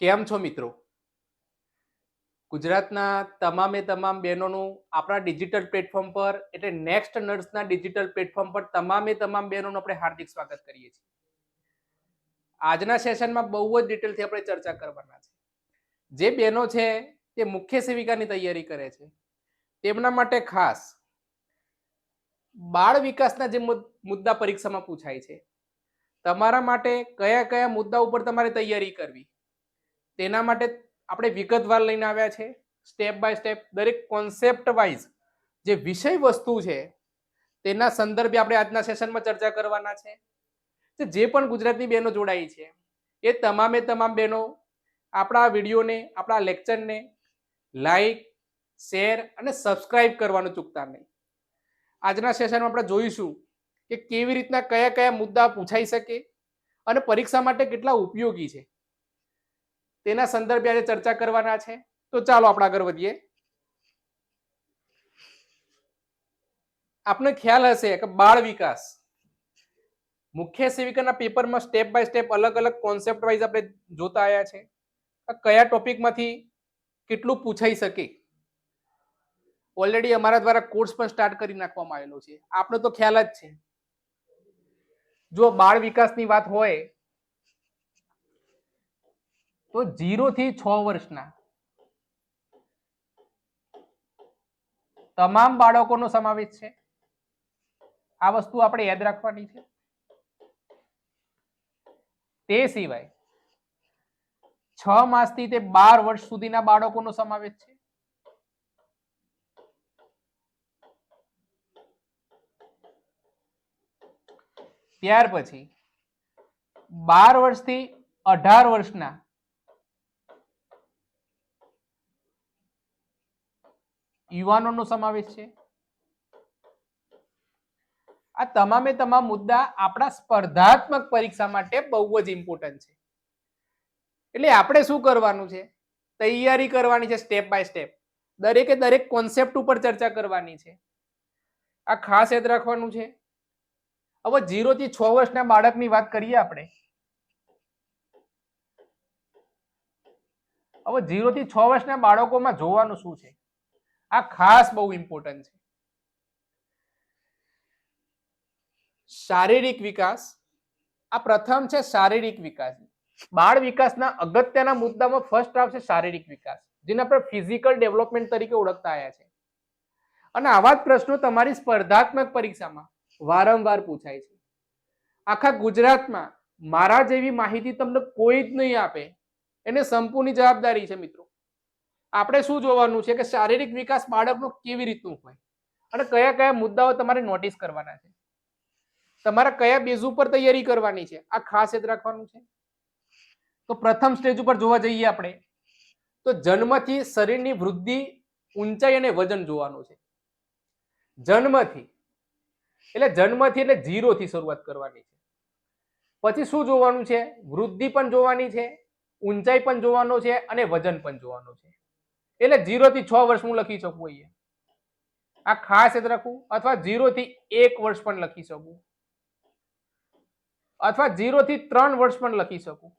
કેમ છો મિત્રો? ગુજરાતના તમામે તમામ બહેનોનું આપણા ડિજિટલ પ્લેટફોર્મ પર એટલે નેક્સ્ટ નર્સના ડિજિટલ પ્લેટફોર્મ પર તમામે તમામ બહેનોનું આપણે હાર્દિક સ્વાગત કરીએ છીએ. આજના સેશનમાં બહુ જ ડિટેલથી આપણે ચર્ચા કરવાના છે. જે બહેનો છે તે મુખ્ય સેવિકાની તૈયારી કરે છે. તેમના માટે ખાસ બાળ વિકાસના જે મુદ્દા પરીક્ષામાં પૂછાય છે. તમારા માટે કયા કયા મુદ્દા ઉપર તમારે તૈયારી કરવી? તેના માટે આપણે વિગતવાર લઈને આવ્યા છે. સ્ટેપ બાય સ્ટેપ દરેક કોન્સેપ્ટ વાઇઝ જે વિષય વસ્તુ છે, તેના સંદર્ભે આપણે આજના સેશનમાં ચર્ચા કરવાના છે. જે પણ ગુજરાતની બહેનો જોડાઈ છે, એ તમામે તમામ બહેનો આપણા વિડીયોને, આપણા લેક્ચરને લાઈક શેર અને સબસ્ક્રાઇબ કરવાનું ચૂકતા નહીં. આજના સેશનમાં આપણે જોઈશું કે કેવી રીતના કયા કયા મુદ્દા પૂછાઈ શકે અને પરીક્ષા માટે કેટલા ઉપયોગી છે. તેના સંદર્ભે આજે ચર્ચા કરવાના છે. તો ચાલો આપણે આગળ વધીએ. આપને ખ્યાલ હશે કે બાળ વિકાસ. મુખ્ય સેવિકાના પેપરમાં સ્ટેપ બાય સ્ટેપ અલગ અલગ કોન્સેપ્ટ વાઇઝ આપણે જોતા આવ્યા છે. કયા ટોપિકમાંથી કેટલું પૂછાઈ શકે? ઓલરેડી અમારા દ્વારા કોર્સ પણ સ્ટાર્ટ કરી નાખવામાં આવેલો છે. આપણો તો ખ્યાલ જ છે. જો બાળ વિકાસની વાત હોય તો જીરો થી છ વર્ષના. તમામ બાળકોનો સમાવેશ છે. આ વસ્તુ આપણે યાદ રાખવાની છે. તે સિવાય છ માસથી તે બાર વર્ષ સુધીના બાળકોનો સમાવેશ છે. ત્યાર પછી બાર વર્ષથી અઢાર વર્ષના યુવાનોનો સમાવેશ છે. આ તમામે તમામ મુદ્દા આપણા સ્પર્ધાત્મક પરીક્ષા માટે બહુ જ ઇમ્પોર્ટન્ટ છે. એટલે આપણે શું કરવાનું છે? તૈયારી કરવાની છે સ્ટેપ બાય સ્ટેપ દરેકે દરેક કોન્સેપ્ટ ઉપર ચર્ચા કરવાની છે. આ ખાસ યાદ રાખવાનું છે. હવે જીરો થી છ વર્ષના બાળકની વાત કરીએ આપણે. હવે જીરો થી છ વર્ષના બાળકોમાં જોવાનું શું છે? આ ખાસ બહુ ઇમ્પોર્ટન્ટ છે. શારીરિક વિકાસ, આ પ્રથમ છે શારીરિક વિકાસ. બાળ વિકાસના અગત્યના મુદ્દામાં ફર્સ્ટ આવશે શારીરિક વિકાસ, જેને આપણે ફિઝિકલ ડેવલપમેન્ટ તરીકે ઓળખતા આવ્યા છે. અને આવા જ પ્રશ્નો તમારી સ્પર્ધાત્મક પરીક્ષામાં વારંવાર પૂછાય છે. આખા ગુજરાતમાં મારા જેવી માહિતી તમને કોઈ જ નહીં આપે, એને સંપૂર્ણ જવાબદારી છે મિત્રો. આપણે શું જોવાનું છે કે શારીરિક વિકાસ બાળકનો કેવી રીતનું હોય? અને કયા કયા મુદ્દાઓ તમારે નોટિસ કરવાના છે? તમારે કયા બેઝ ઉપર તૈયારી કરવાની છે? આ ખાસ યાદ રાખવાનું છે. તો પ્રથમ સ્ટેજ ઉપર જોવા જઈએ આપણે, તો જન્મથી શરીરની વૃદ્ધિ ઊંચાઈ અને વજન જોવાનું છે. જન્મથી, એટલે જન્મથી એટલે ઝીરોથી શરૂઆત કરવાની છે. પછી શું જોવાનું છે? વૃદ્ધિ પણ જોવાની છે, ઊંચાઈ પણ જોવાનો છે અને વજન પણ જોવાનું છે. એટલે જીરો થી છ વર્ષ હું લખી શકું અહીંયા. આ ખાસ યાદ રાખવું અથવા જીરો થી એક વર્ષ પણ લખી શકું. અથવા જીરો થી ત્રણ વર્ષ પણ લખી શકું.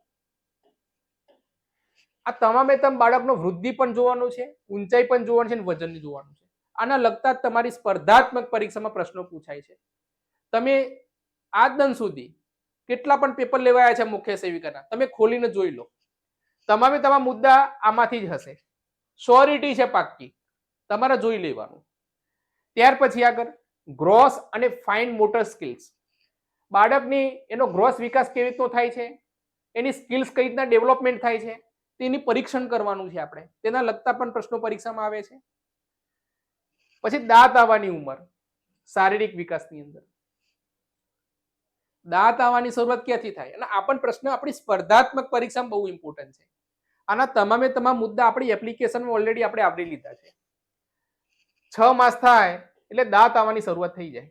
આ તમામે તમ બાળકનો વૃદ્ધિ પણ જોવાનું છે, ઊંચાઈ પણ જોવાનું છે અને વજન જોવાનું છે. આના લગતા જ તમારી સ્પર્ધાત્મક પરીક્ષામાં પ્રશ્નો પૂછાય છે. તમે આ દન સુધી કેટલા પણ પેપર લેવાયા છે મુખ્ય સેવિકાના, તમે ખોલીને જોઈ લો. તમામે તમામ મુદ્દા આમાંથી જ હશે. શ્યોરિટી છે પાક્કી. તમારે જોઈ લેવાનું. ત્યાર પછી આગળ ગ્રોસ અને ફાઇન મોટર સ્કિલ્સ બાળકની, એનો ગ્રોસ વિકાસ કેવી રીતનો થાય છે? એની સ્કિલ્સ કઈ રીતના ડેવલપમેન્ટ થાય છે? તેની પરીક્ષણ કરવાનું છે આપણે. તેના લગતા પણ પ્રશ્નો પરીક્ષામાં આવે છે. પછી દાંત આવવાની ઉંમર, શારીરિક વિકાસની અંદર. દાંત આવવાની શરૂઆત ક્યાંથી થાય? અને આ પણ પ્રશ્ન આપણી સ્પર્ધાત્મક પરીક્ષામાં બહુ ઇમ્પોર્ટન્ટ છે. આના તમામે તમામ મુદ્દા આપણી એપ્લિકેશનમાં ઓલરેડી આપણે આવરી લીધા છે. છ માસ થાય એટલે દાંત આવવાની શરૂઆત થઈ જાય.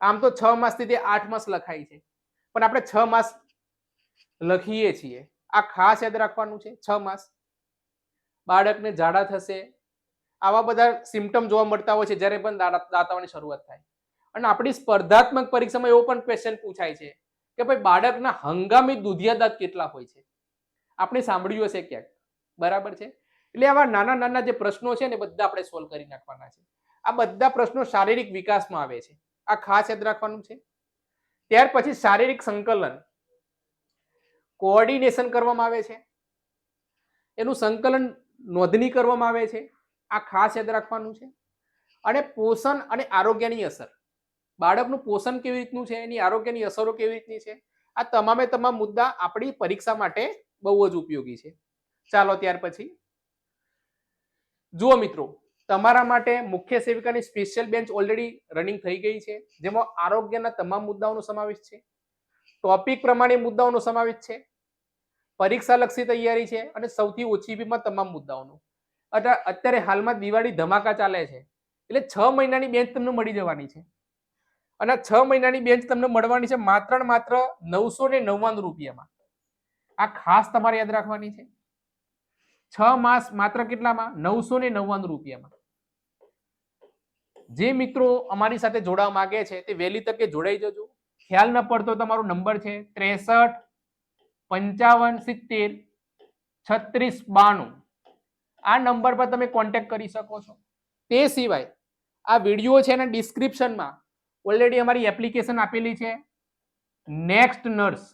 આમ તો છ માસથી તે આઠ માસ લખાય છે. પણ આપણે છ માસ લખીએ છીએ. આ ખાસ યાદ રાખવાનું છે, છ માસ. બાળકને ઝાડા થશે. આવા બધા સિમ્ટમ જોવા મળતા હોય છે, જ્યારે પણ દાંત આવવાની શરૂઆત થાય. અને આપણી સ્પર્ધાત્મક પરીક્ષામાં એવો પણ ક્વેશ્ચન પૂછાય છે કે ભાઈ બાળકના હંગામી દુધિયા દાંત કેટલા હોય છે? આપણે સાંભળ્યું હશે ક્યાંક. બરાબર છે? એટલે આવા નાના નાના જે પ્રશ્નો છે ને બધા આપણે સોલ્વ કરી નાખવાના છે. આ બધા પ્રશ્નો શારીરિક વિકાસમાં આવે છે. આ ખાસ યાદ રાખવાનું છે. ત્યાર પછી શારીરિક સંકલન. કોઓર્ડિનેશન કરવામાં આવે છે. એનું સંકલન નોંધણી કરવામાં આવે છે. આ ખાસ યાદ રાખવાનું છે. અને પોષણ અને આરોગ્યની અસર. બાળકનું પોષણ કેવી રીતનું છે? એની આરોગ્યની અસરો કેવી રીતની છે? આ તમામે તમામ મુદ્દા આપણી પરીક્ષા માટે બહુ જ ઉપયોગી છે. ચાલો ત્યાર પછી. જુઓ મિત્રો, તમારા માટે મુખ્ય સેવિકાની સ્પેશિયલ બેન્ચ ઓલરેડી રનિંગ થઈ ગઈ છે, જેમાં આરોગ્યના તમામ મુદ્દાઓનો સમાવેશ છે, ટોપિક પ્રમાણે મુદ્દાઓનો સમાવેશ છે, પરીક્ષા લક્ષી તૈયારી છે અને સૌથી ઓછી ફીમાં તમામ મુદ્દાઓનો. અત્યારે હાલમાં દિવાળી ધમાકા ચાલે છે, એટલે છ મહિનાની બેન્ચ તમને મળી જવાની છે. અને છ મહિનાની બેન્ચ તમને મળવાની છે માત્ર માત્ર નવસો ને નવ્વાણું રૂપિયામાં. આ ખાસ તમારે યાદ રાખવાની છે. છ માસ માત્ર કેટલામાં? નવસો ને નવ્વાણું રૂપિયામાં. જે મિત્રો અમારી સાથે જોડાવા માંગે છે તે વહેલી તકે જોડાઈ જજો. ખ્યાલ ન પડતો તમારો નંબર છે ત્રેસઠ, પંચાવન, સિત્તેર, છત્રીસ, બાણું. આ નંબર પર તમે કોન્ટેક કરી શકો છો. તે સિવાય આ વીડિયો છે એના ડિસ્ક્રિપ્શનમાં ઓલરેડી અમારી એપ્લિકેશન આપેલી છે. નેક્સ્ટ નર્સ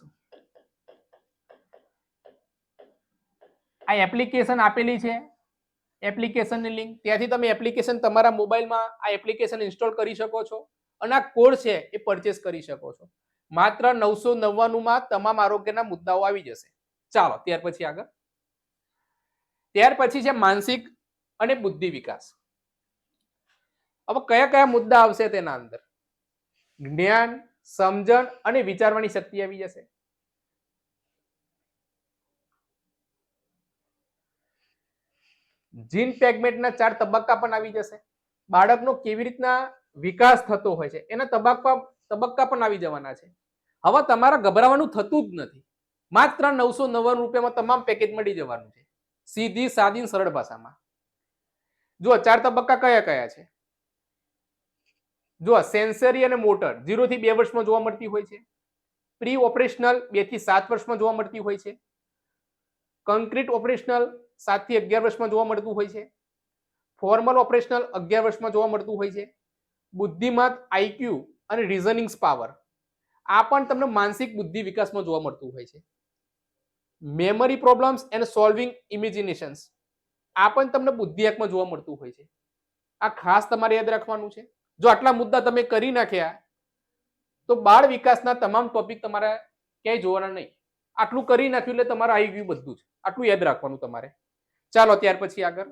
આ એપ્લિકેશન આપેલી છે. એપ્લિકેશનની લિંક ત્યાંથી તમે એપ્લિકેશન તમારા મોબાઈલમાં આ એપ્લિકેશન ઇન્સ્ટોલ કરી શકો છો અને આ કોડ છે એ પરચેસ કરી શકો છો. માત્ર નવસો નવ્વાણુંમાં તમામ આરોગ્યના મુદ્દાઓ આવી જશે. ચાલો, ત્યાર પછી આગળ. ત્યાર પછી છે માનસિક અને બુદ્ધિ વિકાસ. હવે કયા કયા મુદ્દા આવશે તેના અંદર? જ્ઞાન, સમજણ અને વિચારવાની શક્તિ આવી જશે. જીન પેગમેન્ટના ચાર તબક્કા પણ આવી જશે. બાળકનો કેવી રીતના વિકાસ થતો હોય છે, એના તબક્કા તબક્કા પણ આવી જવાના છે. હવે તમારા ગભરાવાનું થતું જ નથી. માત્ર નવસો નવ્વાણું રૂપિયામાં તમામ પેકેજ મળી જવાનું છે. સીધી, સાદી સરળ ભાષામાં. જુઓ, ચાર તબક્કા કયા કયા છે? જુઓ, સેન્સરી અને મોટર ઝીરો થી બે વર્ષમાં જોવા મળતી હોય છે. પ્રી ઓપરેશનલ બેથી સાત વર્ષમાં જોવા મળતી હોય છે. કોન્ક્રીટ ઓપરેશનલ સાતથી અગિયાર વર્ષમાં જોવા મળતું હોય છે. ફોર્મલ ઓપરેશનલ અગિયાર વર્ષમાં જોવા મળતું હોય છે. બુદ્ધિમત આઈક્યુ અને રિઝનિંગ્સ પાવર આ પણ તમને માનસિક બુદ્ધિ વિકાસમાં જોવા મળતું હોય છે. Memory problems and solving imaginations આ પણ તમને બુદ્ધિઆંકમાં જોવા મળતું હોય છે. આ ખાસ તમારે યાદ રાખવાનું છે. જો આટલા મુદ્દા તમે કરી નાખ્યા, તો બાળ વિકાસના તમામ ટોપિક તમારે ક્યાંય જોવાના નહીં. આટલું કરી નાખ્યું એટલે તમારે આવી ગયું બધું જ. આટલું યાદ રાખવાનું તમારે. ચાલો ત્યાર પછી આગળ.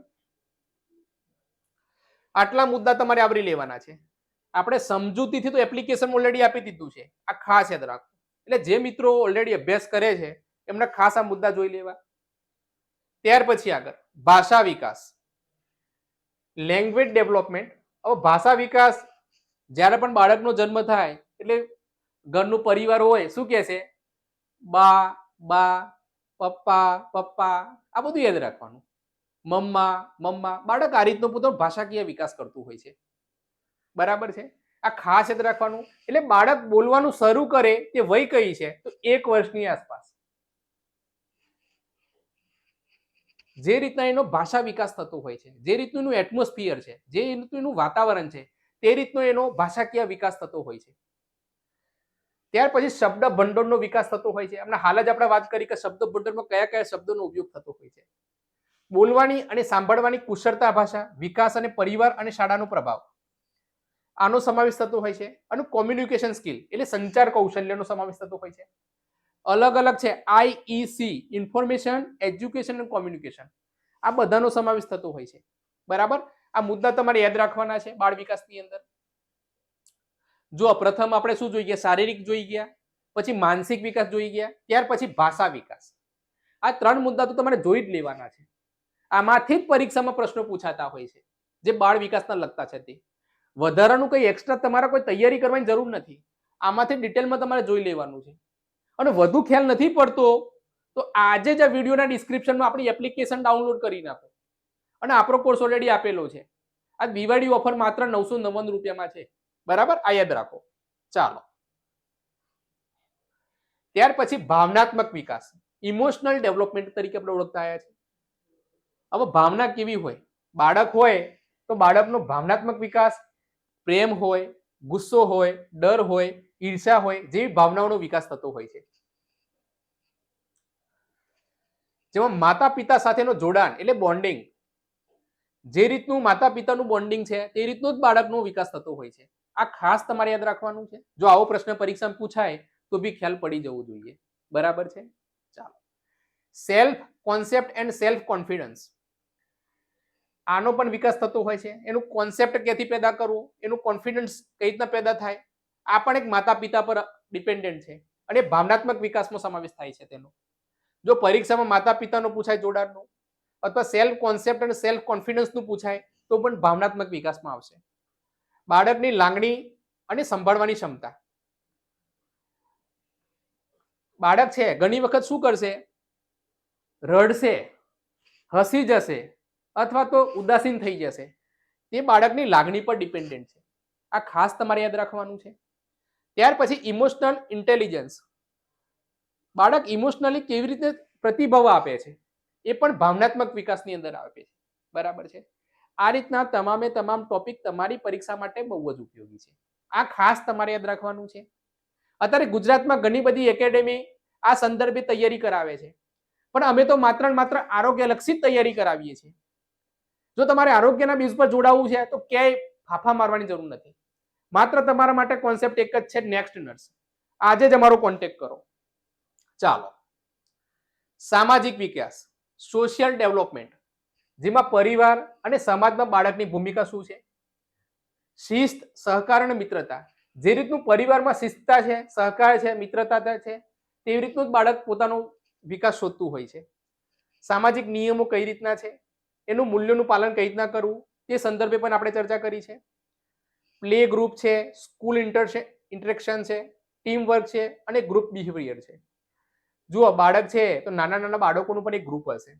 આટલા મુદ્દા તમારે આવરી લેવાના છે. આપણે સમજૂતીથી તો એપ્લિકેશન ઓલરેડી આપી દીધું છે. આ ખાસ યાદ રાખો. એટલે જે મિત્રો ઓલરેડી અભ્યાસ કરે છે, એમને ખાસ આ મુદ્દા જોઈ લેવા. ત્યાર પછી આગળ. ભાષા વિકાસ. લેંગ્વેજ ડેવલપમેન્ટ હવે ભાષા વિકાસ જ્યારે પણ બાળકનો જન્મ થાય, એટલે ઘરનું પરિવાર હોય, શું કહે છે? બા બા, પપ્પા પપ્પા. આ બધું યાદ રાખવાનું. મમ્મા મમ્મા, બાળક આ રીતનો પોતાનો ભાષાકીય વિકાસ કરતું હોય છે. બરાબર છે? આ ખાસ યાદ રાખવાનું. એટલે બાળક બોલવાનું શરૂ કરે તે વય કઈ છે? તો એક વર્ષની આસપાસ. જે રીતના એનો ભાષા વિકાસ થતો હોય છે, જે રીતનું એનું એટમોસ્ફિયર છે, જે રીતનું એનું વાતાવરણ છે, તે રીતનો એનો ભાષાકીય વિકાસ થતો હોય છે. ત્યાર પછી શબ્દ ભંડોળનો વિકાસ થતો હોય છે. હમણાં હાલ જ આપણે વાત કરી કે શબ્દ ભંડોળમાં કયા કયા શબ્દોનો ઉપયોગ થતો હોય છે. બોલવાની અને સાંભળવાની કુશળતા ભાષા, વિકાસ અને પરિવાર અને શાળાનો પ્રભાવ. આનો સમાવેશ થતો હોય છે. અને કોમ્યુનિકેશન સ્કિલ એટલે સંચાર કૌશલ્યનો સમાવેશ થતો હોય છે. અલગ અલગ છે. આઈઈસી ઇન્ફોર્મેશન એજ્યુકેશન અને કોમ્યુનિકેશન આ બધાનો સમાવેશ થતો હોય છે. બરાબર? આ મુદ્દા તમારે યાદ રાખવાના છે બાળ વિકાસની અંદર. જો પ્રથમ આપણે શું જોઈ ગયા? શારીરિક જોઈ ગયા, પછી માનસિક વિકાસ જોઈ ગયા, ત્યાર પછી ભાષા વિકાસ. આ ત્રણ મુદ્દા તો તમારે જોઈ જ લેવાના છે. આમાંથી જ પરીક્ષામાં પ્રશ્નો પૂછાતા હોય છે, જે બાળ વિકાસના લગતા છે તે. વધારાનું કંઈ એક્સ્ટ્રા તમારે કોઈ તૈયારી કરવાની જરૂર નથી. આમાંથી ડિટેલમાં તમારે જોઈ લેવાનું છે. અને વધુ ખ્યાલ નથી પડતો, તો આજે જ આ વિડીયોના ડિસ્ક્રિપ્શનમાં આપણી એપ્લિકેશન ડાઉનલોડ કરી નાખો. અને આપણો કોર્સ ઓલરેડી આપેલો છે. આ દિવાળી ઓફર માત્ર નવસો નવ્વાણું રૂપિયામાં છે. બરાબર? આ યાદ રાખો. ચાલો. ત્યાર પછી ભાવનાત્મક વિકાસ. ઇમોશનલ ડેવલપમેન્ટ તરીકે આપણે ઓળખતા આવ્યા છે હવે ભાવના કેવી હોય? બાળક હોય તો બાળકનો ભાવનાત્મક વિકાસ, પ્રેમ હોય, ગુસ્સો હોય, ડર હોય ઈર્ષા હોય જેવી ભાવનાઓનો વિકાસ થતો હોય છે. જેમાં માતા પિતા સાથેનો જોડાણ એટલે બોન્ડિંગ જે રીતનું માતા પિતાનું બોન્ડિંગ છે તે રીતનો જ બાળકનો વિકાસ થતો હોય છે. આ ખાસ તમારે યાદ રાખવાનું છે. જો આવો પ્રશ્ન પરીક્ષામાં પૂછાય તો બી ખ્યાલ પડી જવું જોઈએ. બરાબર છે? ચાલો. Self concept and self confidence આનો પણ વિકાસ થતો હોય છે. એનું કોન્સેપ્ટ ક્યાંથી પેદા કરવું? એનું કોન્ફિડન્સ કઈ રીતના પેદા થાય? આ પણ એક માતા પિતા પર ડિપેન્ડન્ટ છે અને ભાવનાત્મક વિકાસનો સમાવેશ થાય છે તેનો. જો પરીક્ષામાં માતા પિતાનો પૂછાય જોડાણનું અથવા સેલ્ફ કોન્સેપ્ટ અને સેલ્ફ કોન્ફિડન્સનું પૂછાય, તો પણ ભાવનાત્મક વિકાસમાં આવશે. બાળકની લાગણી અને સંભાળવાની ક્ષમતા. બાળક છે, ઘણી વખત શું કરશે? રડશે, હસી જશે અથવા તો ઉદાસીન થઈ જશે. તે બાળકની લાગણી પર ડિપેન્ડન્ટ છે. આ ખાસ તમારે યાદ રાખવાનું છે. ત્યાર પછી ઇમોશનલ ઇન્ટેલિજન્સ બાળક ઇમોશનલી કેવી રીતે પ્રતિભાવ આપે છે? એ પણ ભાવનાત્મક વિકાસની અંદર આપે છે. બરાબર છે? આ રીતના તમામે તમામ ટોપિક તમારી પરીક્ષા માટે બહુ જ ઉપયોગી છે. આ ખાસ તમારે યાદ રાખવાનું છે. અત્યારે ગુજરાતમાં ઘણી બધી એકેડેમી આ સંદર્ભે તૈયારી કરાવે છે. પણ અમે તો માત્ર માત્ર આરોગ્યલક્ષી તૈયારી કરાવીએ છીએ. જો તમારે આરોગ્યના બેઝ પર જોડાવવું છે, તો ક્યાંય ફાફા મારવાની જરૂર નથી. માત્ર તમારા માટે કોન્સેપ્ટ એક જ છે નેક્સ્ટ નર્સ આજે જ અમારો કોન્ટેક્ટ કરો. ચાલો. સામાજિક વિકાસ સોશિયલ ડેવલપમેન્ટ જેમાં પરિવાર અને સમાજમાં બાળકની ભૂમિકા શું છે? શિસ્ત, સહકાર અને મિત્રતા. જે રીતનું પરિવારમાં શિસ્તતા છે, સહકાર છે, મિત્રતા છે તેવી રીતનું જ બાળક પોતાનો વિકાસ શોધતું હોય છે. સામાજિક નિયમો કઈ રીતના છે? એનું મૂલ્યોનું પાલન કઈ રીતના કરવું? તે સંદર્ભે પણ આપણે ચર્ચા કરી છે. પ્લે ગ્રુપ છે, સ્કૂલ ઇન્ટર ઇન્ટરેક્શન છે ટીમ વર્ક છે અને ગ્રુપ બિહેવિયર છે. જુઓ, બાળક છે તો નાના નાના બાળકોનું પણ એક ગ્રુપ હશે.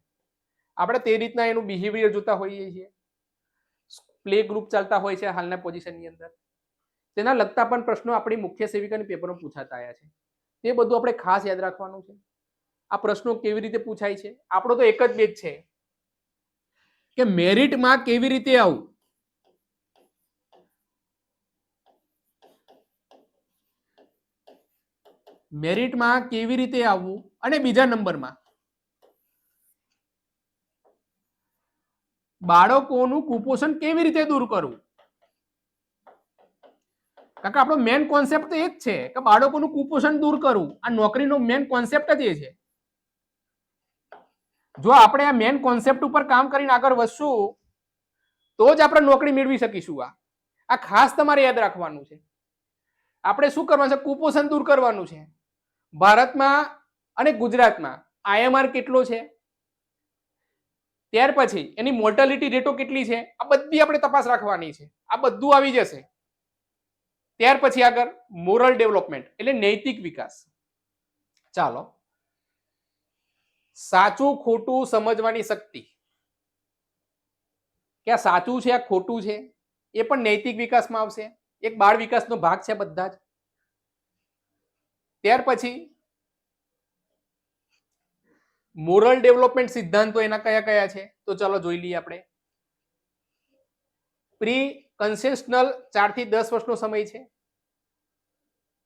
આપણે તે રીતના એનું બિહેવિયર જોતા હોઈએ છીએ. પ્લે ગ્રુપ ચાલતા હોય છે હાલના પોઝિશનની અંદર. તેના લગતા પણ પ્રશ્નો આપણી મુખ્ય સેવિકાની પેપરમાં પૂછાતા આવ્યા છે. તે બધું આપણે ખાસ યાદ રાખવાનું છે. આ પ્રશ્નો કેવી રીતે પૂછાય છે? આપણો તો એક જ બેચ છે. કે મેરિટમાં કેવી રીતે આવું? મેરિટમાં કેવી રીતે આવવું અને બીજા નંબરમાં બાળકોનું કુપોષણ કેવી રીતે દૂર કરવું? કાકા, આપણો મેન કોન્સેપ્ટ તો એ જ છે કે બાળકોનું કુપોષણ દૂર કરવું. આ નોકરીનો મેન કોન્સેપ્ટ જ એ છે. જો આપણે આ મેન કોન્સેપ્ટ ઉપર કામ કરીને આગળ વધશું, તો જ આપણે નોકરી મેળવી શકીશું આ. આ ખાસ તમારે યાદ રાખવાનું છે. આપણે શું કરવાનું છે? કુપોષણ દૂર કરવાનું છે. ભારતમાં અને ગુજરાતમાં આઈએમઆર કેટલો છે? ત્યાર પછી એની મોર્ટાલિટી રેટો કેટલી છે? આ બધી આપણે તપાસ રાખવાની છે. આ બધું આવી જશે. ત્યાર પછી આગળ મોરલ ડેવલપમેન્ટ એટલે નૈતિક વિકાસ. ચાલો. સાચું ખોટું સમજવાની શક્તિ. કે આ સાચું છે, આ ખોટું છે? એ પણ નૈતિક વિકાસમાં આવશે. એક બાળ વિકાસનો ભાગ છે બધા જ. ત્યાર પછી મોરલ ડેવલપમેન્ટ સિદ્ધાંતો એના કયા કયા છે? તો ચલો જોઈ લઈએ આપણે. પ્રી કન્સેશનલ ચારથી દસ વર્ષનો સમય છે.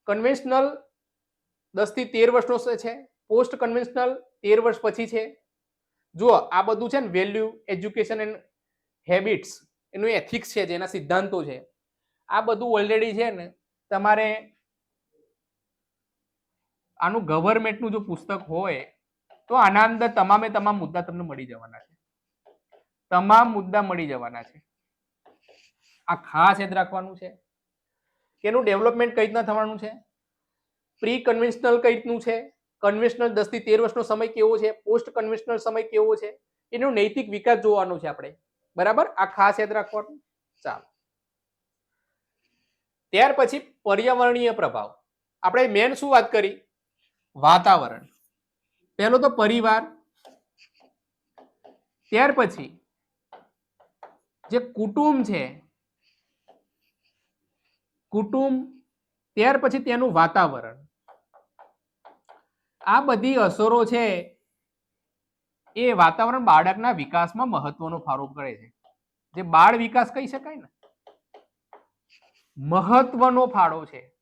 કન્વેન્શનલ દસથી તેર વર્ષનો છે. પોસ્ટ કન્વેન્શનલ તેર વર્ષ પછી છે. જુઓ, આ બધું છે ને વેલ્યુ એજ્યુકેશન એન્ડ હેબિટ્સ એનું એથિક્સ છે, જેના સિદ્ધાંતો છે. આ બધું ઓલરેડી છે ને તમારે આનું ગવર્મેન્ટનું જો પુસ્તક હોય, તો આના અંદર તમામે તમામ મુદ્દા તમને મળી જવાના છે. તમામ મુદ્દા મળી જવાના છે. આ ખાસ યાદ રાખવાનું છે કે એનું ડેવલપમેન્ટ કઈ રીતના થવાનું છે? પ્રી કન્વેન્શનલ કઈ રીતનું છે? કન્વેન્શનલ દસથી તેર વર્ષનો સમય કેવો છે? પોસ્ટ કન્વેન્શનલ સમય કેવો છે? એનો નૈતિક વિકાસ જોવાનો છે આપણે. બરાબર? આ ખાસ યાદ રાખવાનું. ચાલો. ત્યાર પછી પર્યાવરણીય પ્રભાવ. આપણે મેન શું વાત કરી? વાતાવરણ. પહેલો તો પરિવાર. ત્યાર પછી જે કુટુંબ છે, કુટુંબ, ત્યાર પછી તેનું વાતાવરણ. આ બધી અસરો છે એ વાતાવરણ બાળકના વિકાસમાં મહત્વનો ફાળો કરે છે. જે બાળ વિકાસ કહી શકાય ને? મહત્વનો ફાળો છે.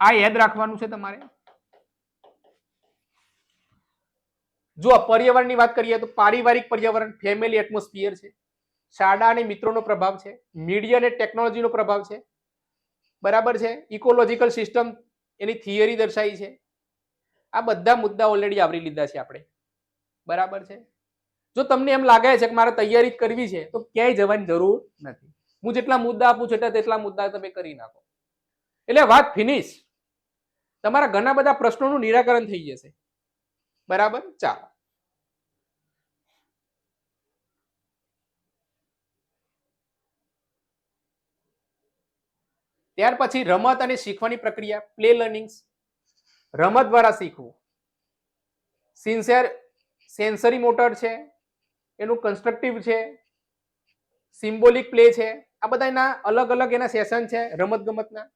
આ યાદ રાખવાનું છે તમારે? જો પર્યાવરણની વાત કરીએ તો પારિવારિક પર્યાવરણ ફેમિલી એટમોસ્ફિયર છે. શાળા અને મિત્રોનો પ્રભાવ છે. મીડિયા અને ટેકનોલોજીનો પ્રભાવ છે. બરાબર છે? ઇકોલોજીકલ સિસ્ટમ એની થિયરી દર્શાવી છે. આ બધા મુદ્દા ઓલરેડી આવરી લીધા છે આપણે. બરાબર છે? જો તમને એમ લાગે છે કે મારે તૈયારી કરવી છે, તો ક્યાંય જવાની જરૂર નથી. હું જેટલા મુદ્દા આપું છું એટલા તેટલા મુદ્દા તમે કરી નાખો. એટલે વાત ફિનિશ તમારા ઘણા બધા પ્રશ્નોનું નિરાકરણ થઈ જશે. બરાબર? ચાલો. ત્યાર પછી રમત અને શીખવાની પ્રક્રિયા પ્લે લર્નિંગ્સ રમત દ્વારા શીખવું. સિન્સિયર સેન્સરી મોટર છે, એનું કન્સ્ટ્રક્ટિવ છે સિમ્બોલિક પ્લે છે, આ બધા એના અલગ અલગ એના સેશન છે, રમત ગમતના.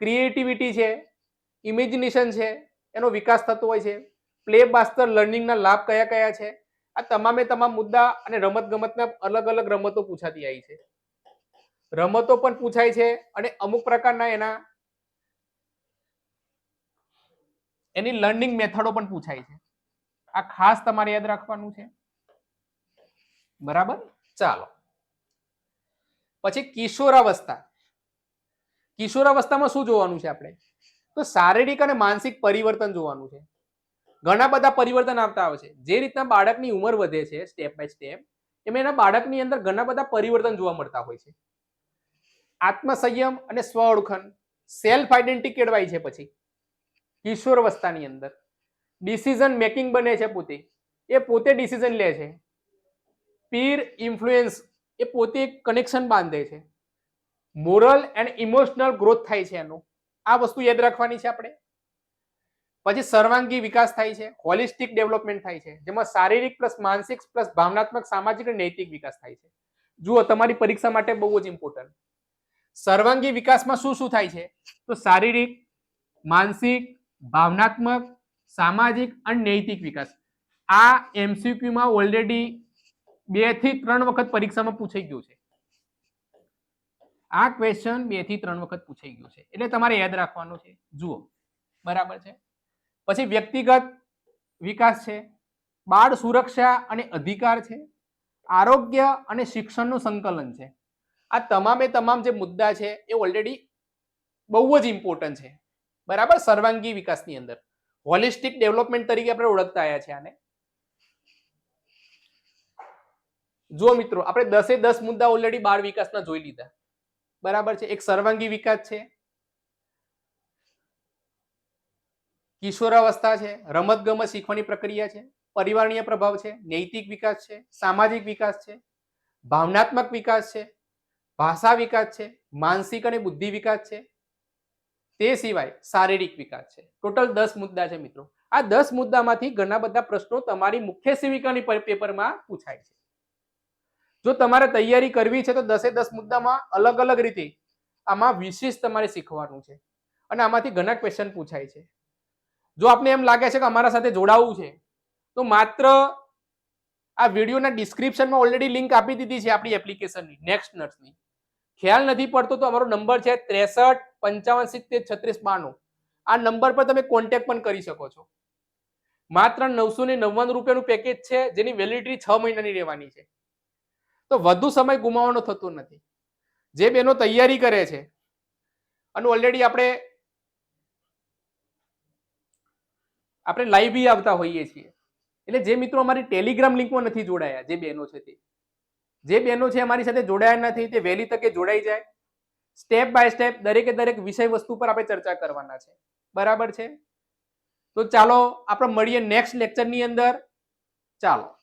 ક્રિએટિવિટી છે ઇમેજિનેશન છે, એનો વિકાસ થતો હોય છે. પ્લે બાસ્તર લર્નિંગના લાભ કયા કયા છે, આ તમામે તમામ મુદ્દા અને રમત ગમતના અલગ અલગ રમતો પૂછાતી આવી છે. રમતો પણ પૂછાય છે અને અમુક પ્રકારના એના એની લર્નિંગ મેથડો પણ પૂછાય છે. આ ખાસ તમારે યાદ રાખવાનું છે. બરાબર? ચાલો. પછી કિશોરાવસ્થા. કિશોરાવસ્થામાં શું જોવાનું છે આપણે? તો શારીરિક અને માનસિક પરિવર્તન જોવાનું છે. ઘણા બધા પરિવર્તન આવતા આવે છે. જે રીતના બાળકની ઉંમર વધે છે સ્ટેપ બાય સ્ટેપ એમ એના બાળકની અંદર ઘણા બધા પરિવર્તન જોવા મળતા હોય છે. આત્મસંયમ અને સ્વ ઓળખન સેલ્ફ આઈડેન્ટિટી કેળવાય છે પછી. કિશોરાવસ્થાની અંદર. ડિસિઝન મેકિંગ બને છે પોતે. એ પોતે ડિસિઝન લે છે. પીર ઇન્ફ્લુએન્સ એ પોતે એક કનેક્શન બાંધે છે. મોરલ એન્ડ ઇમોશનલ ગ્રોથ થાય છે એનું. આ વસ્તુ યાદ રાખવાની છે આપણે. પછી સર્વાંગી વિકાસ થાય છે. હોલિસ્ટિક ડેવલપમેન્ટ થાય છે. જેમાં શારીરિક પ્લસ માનસિક પ્લસ ભાવનાત્મક સામાજિક અને નૈતિક વિકાસ થાય છે. જુઓ, તમારી પરીક્ષા માટે બહુ જ ઇમ્પોર્ટન્ટ સર્વાંગી વિકાસમાં શું શું થાય છે? તો શારીરિક, માનસિક, ભાવનાત્મક, સામાજિક અને નૈતિક વિકાસ. આ એમસીક્યુમાં ઓલરેડી બેથી ત્રણ વખત પરીક્ષામાં પૂછાઈ ગયું છે. આ ક્વેશ્ચન બેથી ત્રણ વખત પૂછાઈ ગયું છે. એટલે તમારે યાદ રાખવાનું છે. જુઓ. બરાબર છે? પછી વ્યક્તિગત વિકાસ છે. બાળ સુરક્ષા અને અધિકાર છે. આરોગ્ય અને શિક્ષણનું સંકલન છે. આ તમામે તમામ જે મુદ્દા છે એ ઓલરેડી બહુ જ ઇમ્પોર્ટન્ટ છે. બરાબર? સર્વાંગી વિકાસની અંદર. હોલિસ્ટિક ડેવલપમેન્ટ તરીકે આપણે ઓળખતા આવ્યા છે આને. જુઓ મિત્રો, આપણે દસે દસ મુદ્દા ઓલરેડી બાળ વિકાસના જોઈ લીધા. બરાબર છે? એક સર્વાંગી વિકાસ છે. કિશોરાવસ્થા છે રમત ગમત શીખવાની પ્રક્રિયા છે, પરિવારણીય પ્રભાવ છે, નૈતિક વિકાસ છે, સામાજિક વિકાસ છે, ભાવનાત્મક વિકાસ છે ભાષા વિકાસ છે, માનસિક અને બુદ્ધિ વિકાસ છે, તે સિવાય શારીરિક વિકાસ છે. ટોટલ દસ મુદ્દા છે મિત્રો. આ દસ મુદ્દામાંથી ઘણા બધા પ્રશ્નો તમારી મુખ્ય સેવિકાની પેપરમાં પૂછાય છે. જો તમારે તૈયારી કરવી છે તો દસે દસ મુદ્દામાં અલગ અલગ રીતે આમાં વિશેષ તમારે શીખવાનું છે. અને આમાંથી ઘણા ક્વેશ્ચન પૂછાય છે. જો આપને એમ લાગે છે કે અમારા સાથે જોડાવવું છે, તો માત્ર આ વિડીયોના ડિસ્ક્રિપ્શનમાં ઓલરેડી લિંક આપી દીધી છે આપણી એપ્લિકેશનની નેક્સ્ટ નર્સની ખ્યાલ નથી પડતો તો અમારો નંબર છે ત્રેસઠ, પંચાવન, સિત્તેર, છત્રીસ, બાણું. આ નંબર પર તમે કોન્ટેક્ટ પણ કરી શકો છો. માત્ર નવસો ને નવ્વાણું રૂપિયાનું પેકેજ છે, જેની વેલિડિટી છ મહિનાની રહેવાની છે. તો વધુ સમય ગુમાવવાનો થતો નથી. જે બેનો તૈયારી કરે છે, અને ઓલરેડી આપણે આપણે લાઈવ બી આવતા હોઈએ છીએ. એટલે જે મિત્રો અમારી ટેલિગ્રામ લિંકમાં નથી જોડાયા, જે બહેનો છે તે. જે બહેનો છે અમારી સાથે જોડાયા નથી, તે વહેલી તકે જોડાઈ જાય. સ્ટેપ બાય સ્ટેપ દરેકે દરેક વિષય વસ્તુ પર આપણે ચર્ચા કરવાના છે. બરાબર છે? તો ચાલો આપણે મળીએ નેક્સ્ટ લેક્ચરની અંદર. ચાલો.